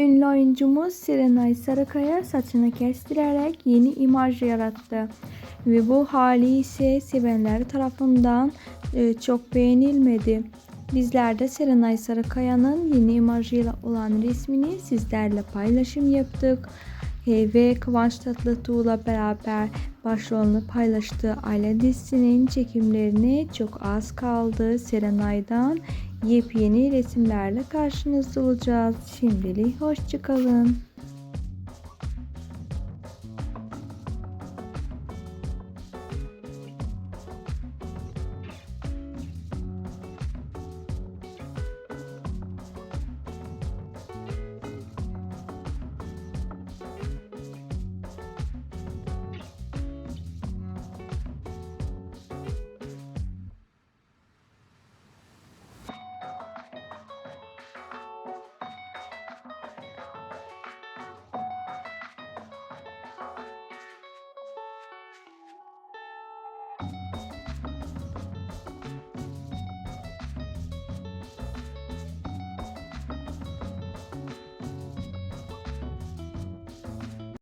Ünlü oyuncumuz Serenay Sarıkaya saçını kestirerek yeni imaj yarattı. Ve bu hali ise sevenler tarafından e, çok beğenilmedi. Bizler de Serenay Sarıkaya'nın yeni imajıyla olan resmini sizlerle paylaşım yaptık. E, ve Kıvanç Tatlıtuğ'la beraber başrolünü paylaştığı Aile dizisinin çekimlerine çok az kaldı. Serenay'dan yepyeni resimlerle karşınızda olacağız. Şimdilik hoşçakalın.